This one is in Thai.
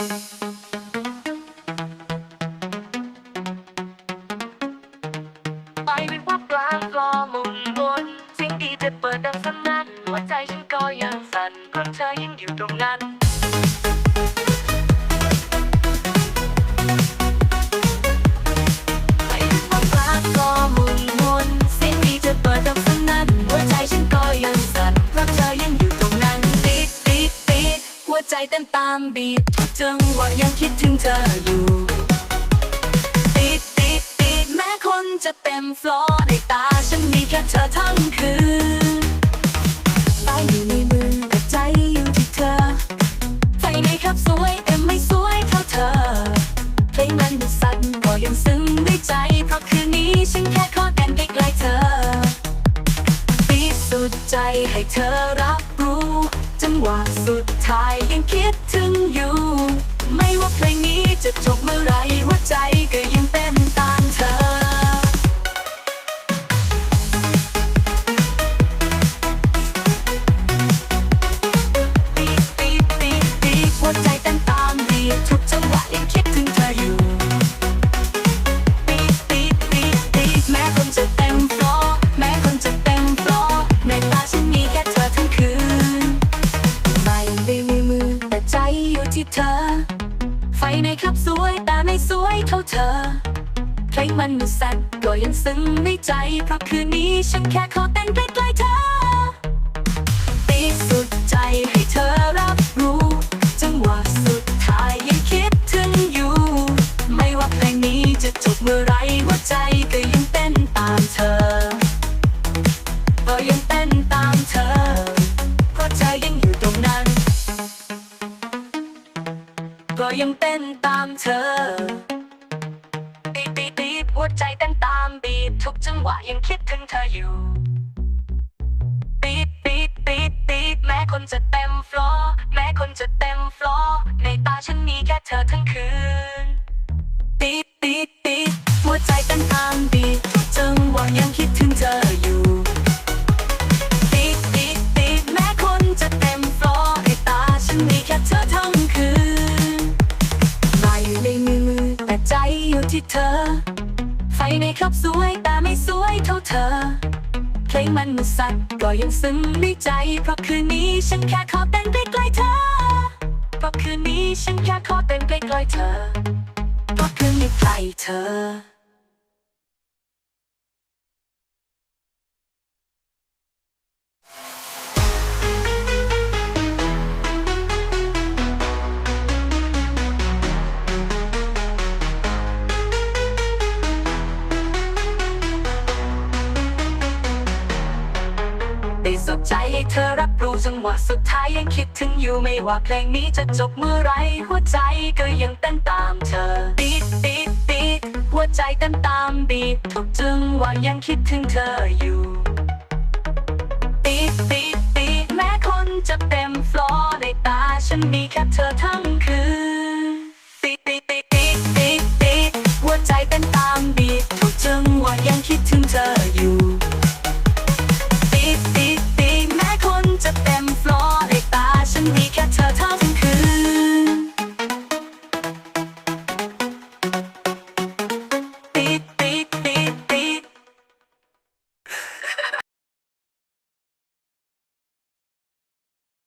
ไปเป็นวับกลางกลอหมุนวนสิ่งดีจะเปิดดังสนั่นหัวใจฉันก็ยังสั่นเพราะเธอยังอยู่ตรงนั้น บีททุกจังหวะยังคิดถึงเธออยู่ติดติดติดแม้คนจะเต็มฟลอร์ในตาฉันมีแค่เธอทั้งคืนตายอยู่ในมือแต่ใจอยู่ที่เธอไฟในครับสวยแต่ไม่สวยเท่าเธอเพลงมันดูสั่นก็ยังซึ้งด้วยใจ เพราะคืนนี้ฉันแค่ขอแต่งใกล้ๆเธอปิดสุดใจให้เธอรับรู้จังหวะสุดท้ายยังคิดถึง ในครับสวยแต่ไม่สวยเท่าเธอเพลงมันหนุสั่นก็ยังซึ้งในใจ เพราะคืนนี้ฉันแค่ขอเต้นใกล้ๆเธอ ก็ยังเต้นตามเธอตีตีตีบหัวใจเต้นตามบีบทุกจังหวะยังคิดถึงเธออยู่บีบบีบบีบบีบแม้คนจะเต็มฟลอร์แม้คนจะเต็ม เธอ ไฟในครับสวยแต่ไม่สวยเท่าเธอ เพลงมันมันสั่นก็ยังซึ้งในใจ เพราะคืนนี้ฉันแค่ขอเต้นใกล้ๆเธอ เพราะคืนนี้ฉันแค่ขอเต้นใกล้ๆเธอ เพราะคืนนี้ใกล้เธอ สุดใจให้เธอรับรู้จังหวะสุดท้ายยังคิดถึงอยู่ไม่ว่าเพลงนี้จะจบเมื่อไรหัวใจก็ยังเต้นตามเธอติดติดติดหัวใจเต้นตามบีบทุกจังหวะยังคิดถึงเธออยู่ติดติดติดแม้คนจะเต็มฟลอร์ในตาฉันมีแค่เธอทั้งคืนติดติดติดติดติดติดหัวใจเต้นตามบีบทุกจังหวะยังคิดถึงเธออยู่